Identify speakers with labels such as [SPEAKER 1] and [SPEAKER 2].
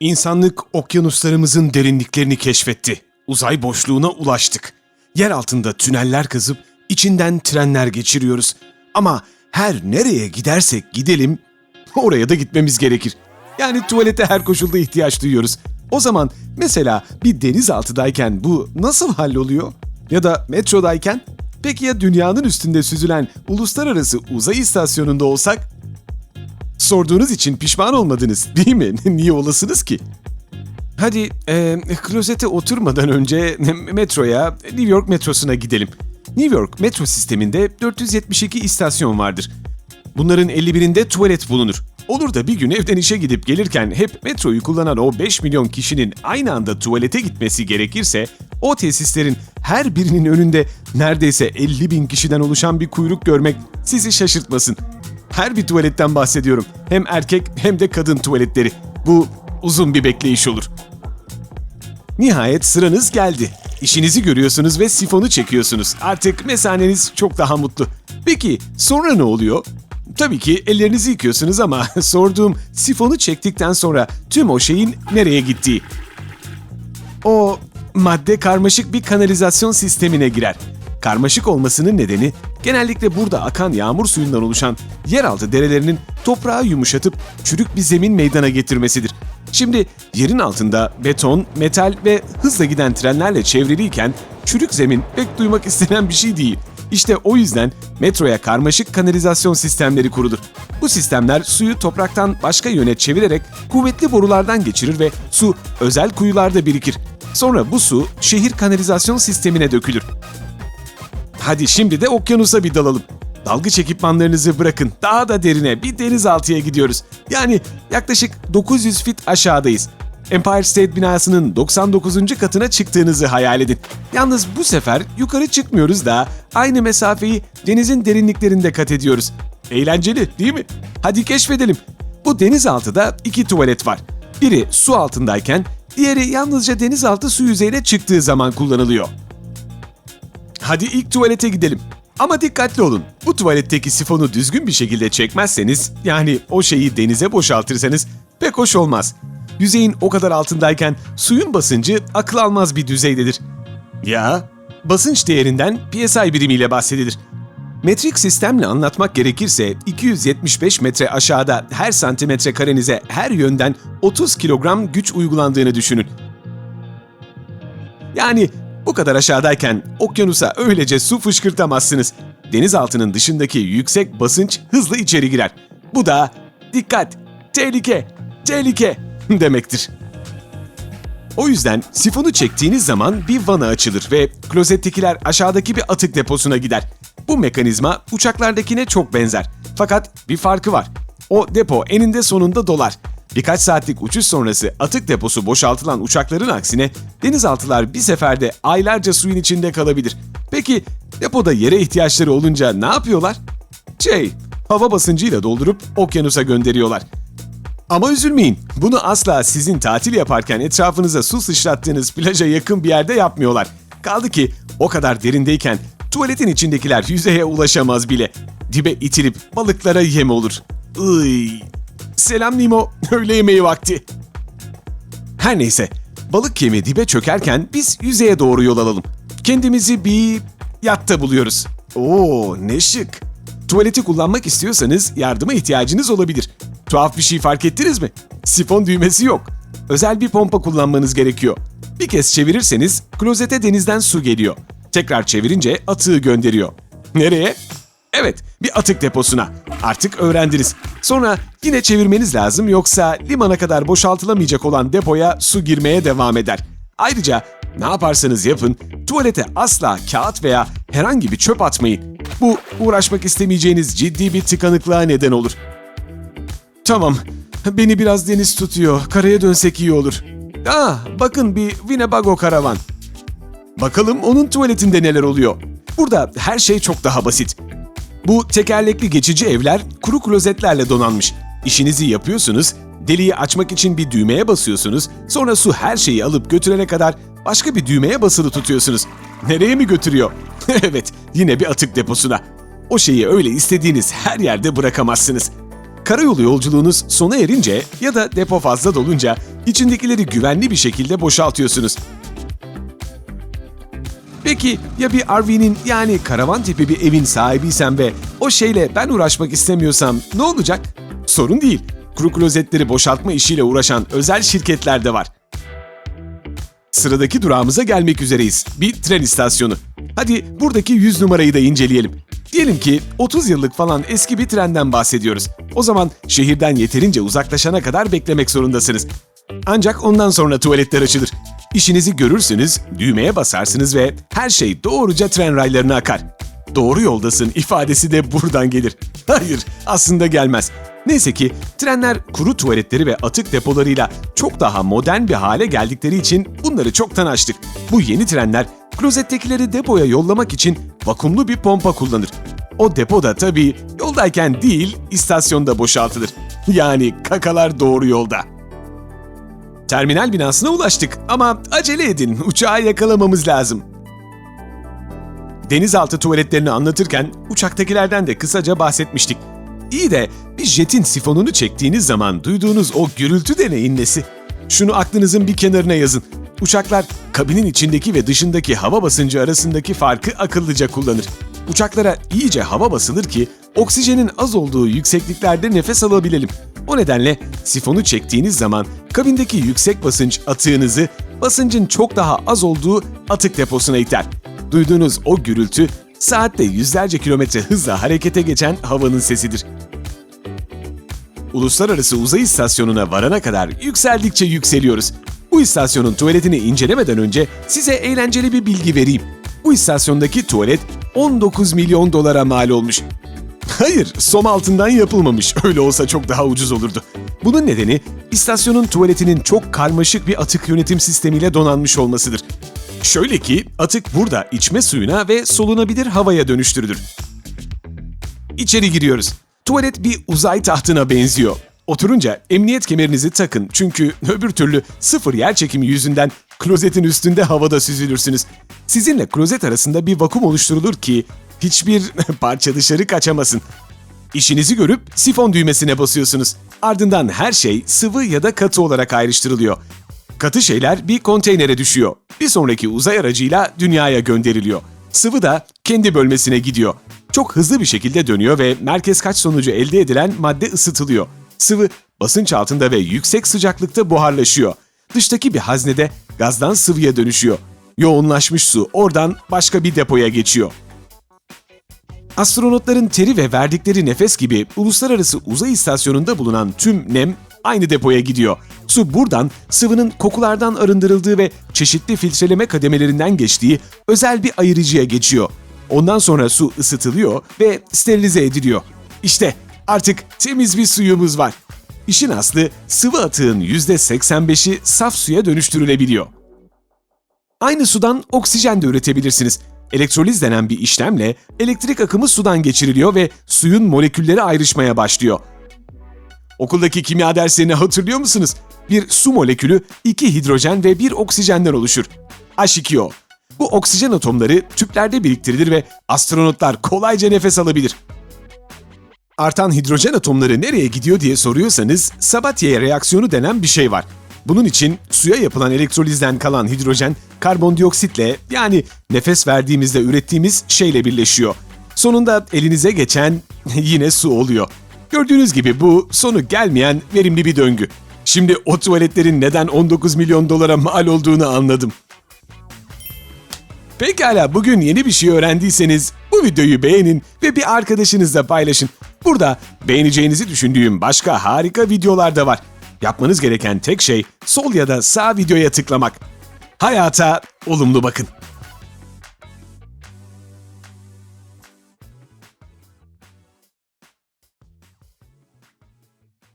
[SPEAKER 1] İnsanlık okyanuslarımızın derinliklerini keşfetti. Uzay boşluğuna ulaştık. Yer altında tüneller kazıp içinden trenler geçiriyoruz. Ama her nereye gidersek gidelim oraya da gitmemiz gerekir. Yani tuvalete her koşulda ihtiyaç duyuyoruz. O zaman mesela bir denizaltıdayken bu nasıl halloluyor? Ya da metrodayken? Peki ya dünyanın üstünde süzülen uluslararası uzay istasyonunda olsak? Sorduğunuz için pişman olmadınız değil mi? Niye olasınız ki? Hadi e, klozete oturmadan önce metroya, New York metrosuna gidelim. New York metro sisteminde 472 istasyon vardır. Bunların 51'inde tuvalet bulunur. Olur da bir gün evden işe gidip gelirken hep metroyu kullanan o 5 milyon kişinin aynı anda tuvalete gitmesi gerekirse, o tesislerin her birinin önünde neredeyse 50 bin kişiden oluşan bir kuyruk görmek sizi şaşırtmasın. Her bir tuvaletten bahsediyorum. Hem erkek hem de kadın tuvaletleri. Bu uzun bir bekleyiş olur. Nihayet sıranız geldi. İşinizi görüyorsunuz ve sifonu çekiyorsunuz. Artık mesaneniz çok daha mutlu. Peki sonra ne oluyor? Tabii ki ellerinizi yıkıyorsunuz ama sorduğum sifonu çektikten sonra tüm o şeyin nereye gittiği. O madde karmaşık bir kanalizasyon sistemine girer. Karmaşık olmasının nedeni genellikle burada akan yağmur suyundan oluşan yeraltı derelerinin toprağı yumuşatıp çürük bir zemin meydana getirmesidir. Şimdi yerin altında beton, metal ve hızla giden trenlerle çevriliyken çürük zemin pek duymak istenen bir şey değil. İşte o yüzden metroya karmaşık kanalizasyon sistemleri kurulur. Bu sistemler suyu topraktan başka yöne çevirerek kuvvetli borulardan geçirir ve su özel kuyularda birikir. Sonra bu su şehir kanalizasyon sistemine dökülür. Hadi şimdi de okyanusa bir dalalım. Dalgıç ekipmanlarınızı bırakın. Daha da derine bir denizaltıya gidiyoruz. Yani yaklaşık 900 fit aşağıdayız. Empire State binasının 99. katına çıktığınızı hayal edin. Yalnız bu sefer yukarı çıkmıyoruz da aynı mesafeyi denizin derinliklerinde kat ediyoruz. Eğlenceli değil mi? Hadi keşfedelim. Bu denizaltıda iki tuvalet var. Biri su altındayken diğeri yalnızca denizaltı su yüzeyine çıktığı zaman kullanılıyor. Hadi ilk tuvalete gidelim. Ama dikkatli olun. Bu tuvaletteki sifonu düzgün bir şekilde çekmezseniz, yani o şeyi denize boşaltırsanız pek hoş olmaz. Yüzeyin o kadar altındayken suyun basıncı akıl almaz bir düzeydedir. Ya, basınç değerinden PSI birimiyle bahsedilir. Metrik sistemle anlatmak gerekirse 275 metre aşağıda her santimetre karenize her yönden 30 kilogram güç uygulandığını düşünün. Yani bu kadar aşağıdayken okyanusa öylece su fışkırtamazsınız. Denizaltının dışındaki yüksek basınç hızlı içeri girer. Bu da dikkat, tehlike, tehlike demektir. O yüzden sifonu çektiğiniz zaman bir vana açılır ve klozettekiler aşağıdaki bir atık deposuna gider. Bu mekanizma uçaklardakine çok benzer. Fakat bir farkı var. O depo eninde sonunda dolar. Birkaç saatlik uçuş sonrası atık deposu boşaltılan uçakların aksine denizaltılar bir seferde aylarca suyun içinde kalabilir. Peki depoda yere ihtiyaçları olunca ne yapıyorlar? Şey, hava basıncıyla doldurup okyanusa gönderiyorlar. Ama üzülmeyin. Bunu asla sizin tatil yaparken etrafınıza su sıçrattığınız plaja yakın bir yerde yapmıyorlar. Kaldı ki o kadar derindeyken tuvaletin içindekiler yüzeye ulaşamaz bile. Dibe itilip balıklara yem olur. Iy. Selam Nemo, öğle yemeği vakti. Her neyse, balık kemiği dibe çökerken biz yüzeye doğru yol alalım. Kendimizi bir yatta buluyoruz. Oo ne şık. Tuvaleti kullanmak istiyorsanız yardıma ihtiyacınız olabilir. Tuhaf bir şey fark ettiniz mi? Sifon düğmesi yok. Özel bir pompa kullanmanız gerekiyor. Bir kez çevirirseniz klozete denizden su geliyor. Tekrar çevirince atığı gönderiyor. Nereye? Evet, bir atık deposuna. Artık öğrendiniz. Sonra yine çevirmeniz lazım yoksa limana kadar boşaltılamayacak olan depoya su girmeye devam eder. Ayrıca ne yaparsanız yapın, tuvalete asla kağıt veya herhangi bir çöp atmayın. Bu uğraşmak istemeyeceğiniz ciddi bir tıkanıklığa neden olur. Tamam, beni biraz deniz tutuyor. Karaya dönsek iyi olur. Ah, bakın bir Winnebago karavan. Bakalım onun tuvaletinde neler oluyor. Burada her şey çok daha basit. Bu tekerlekli geçici evler kuru klozetlerle donanmış. İşinizi yapıyorsunuz, deliği açmak için bir düğmeye basıyorsunuz, sonra su her şeyi alıp götürene kadar başka bir düğmeye basılı tutuyorsunuz. Nereye mi götürüyor? evet, yine bir atık deposuna. O şeyi öyle istediğiniz her yerde bırakamazsınız. Karayolu yolculuğunuz sona erince ya da depo fazla dolunca İçindekileri güvenli bir şekilde boşaltıyorsunuz. Peki ya bir RV'nin yani karavan tipi bir evin sahibiysem ve o şeyle ben uğraşmak istemiyorsam ne olacak? Sorun değil. Kuru klozetleri boşaltma işiyle uğraşan özel şirketler de var. Sıradaki durağımıza gelmek üzereyiz. Bir tren istasyonu. Hadi buradaki 100 numarayı da inceleyelim. Diyelim ki 30 yıllık falan eski bir trenden bahsediyoruz. O zaman şehirden yeterince uzaklaşana kadar beklemek zorundasınız. Ancak ondan sonra tuvaletler açılır. İşinizi görürsünüz, düğmeye basarsınız ve her şey doğruca tren raylarına akar. Doğru yoldasın ifadesi de buradan gelir. Hayır, aslında gelmez. Neyse ki trenler kuru tuvaletleri ve atık depolarıyla çok daha modern bir hale geldikleri için bunları çoktan açtık. Bu yeni trenler klozettekileri depoya yollamak için vakumlu bir pompa kullanır. O depoda tabii yoldayken değil, istasyonda boşaltılır. Yani kakalar doğru yolda. Terminal binasına ulaştık ama acele edin, uçağı yakalamamız lazım. Denizaltı tuvaletlerini anlatırken uçaktakilerden de kısaca bahsetmiştik. İyi de bir jetin sifonunu çektiğiniz zaman duyduğunuz o gürültü de nesi? Şunu aklınızın bir kenarına yazın. Uçaklar kabinin içindeki ve dışındaki hava basıncı arasındaki farkı akıllıca kullanır. Uçaklara iyice hava basılır ki oksijenin az olduğu yüksekliklerde nefes alabilelim. O nedenle sifonu çektiğiniz zaman kabindeki yüksek basınç atığınızı basıncın çok daha az olduğu atık deposuna iter. Duyduğunuz o gürültü saatte yüzlerce kilometre hızla harekete geçen havanın sesidir. Uluslararası Uzay İstasyonu'na varana kadar yükseldikçe yükseliyoruz. Bu istasyonun tuvaletini incelemeden önce size eğlenceli bir bilgi vereyim. Bu istasyondaki tuvalet 19 milyon dolara mal olmuş. Hayır, som altından yapılmamış. Öyle olsa çok daha ucuz olurdu. Bunun nedeni istasyonun tuvaletinin çok karmaşık bir atık yönetim sistemiyle donanmış olmasıdır. Şöyle ki atık burada içme suyuna ve solunabilir havaya dönüştürülür. İçeri giriyoruz. Tuvalet bir uzay tahtına benziyor. Oturunca emniyet kemerinizi takın çünkü öbür türlü sıfır yer çekimi yüzünden klozetin üstünde havada süzülürsünüz. Sizinle klozet arasında bir vakum oluşturulur ki hiçbir parça dışarı kaçamasın. İşinizi görüp sifon düğmesine basıyorsunuz. Ardından her şey sıvı ya da katı olarak ayrıştırılıyor. Katı şeyler bir konteynere düşüyor. Bir sonraki uzay aracıyla dünyaya gönderiliyor. Sıvı da kendi bölmesine gidiyor. Çok hızlı bir şekilde dönüyor ve merkez kaç sonucu elde edilen madde ısıtılıyor. Sıvı basınç altında ve yüksek sıcaklıkta buharlaşıyor. Dıştaki bir haznede gazdan sıvıya dönüşüyor. Yoğunlaşmış su oradan başka bir depoya geçiyor. Astronotların teri ve verdikleri nefes gibi uluslararası uzay istasyonunda bulunan tüm nem aynı depoya gidiyor. Su buradan sıvının kokulardan arındırıldığı ve çeşitli filtreleme kademelerinden geçtiği özel bir ayırıcıya geçiyor. Ondan sonra su ısıtılıyor ve sterilize ediliyor. İşte artık temiz bir suyumuz var. İşin aslı sıvı atığın %85'i saf suya dönüştürülebiliyor. Aynı sudan oksijen de üretebilirsiniz. Elektroliz denen bir işlemle elektrik akımı sudan geçiriliyor ve suyun molekülleri ayrışmaya başlıyor. Okuldaki kimya derslerini hatırlıyor musunuz? Bir su molekülü iki hidrojen ve bir oksijenden oluşur. H2O. Bu oksijen atomları tüplerde biriktirilir ve astronotlar kolayca nefes alabilir. Artan hidrojen atomları nereye gidiyor diye soruyorsanız Sabatier reaksiyonu denen bir şey var. Bunun için suya yapılan elektrolizden kalan hidrojen karbondioksitle yani nefes verdiğimizde ürettiğimiz şeyle birleşiyor. Sonunda elinize geçen yine su oluyor. Gördüğünüz gibi bu sonu gelmeyen verimli bir döngü. Şimdi o tuvaletlerin neden 19 milyon dolara mal olduğunu anladım. Pekala bugün yeni bir şey öğrendiyseniz bu videoyu beğenin ve bir arkadaşınızla paylaşın. Burada beğeneceğinizi düşündüğüm başka harika videolar da var. Yapmanız gereken tek şey sol ya da sağ videoya tıklamak. Hayata olumlu bakın.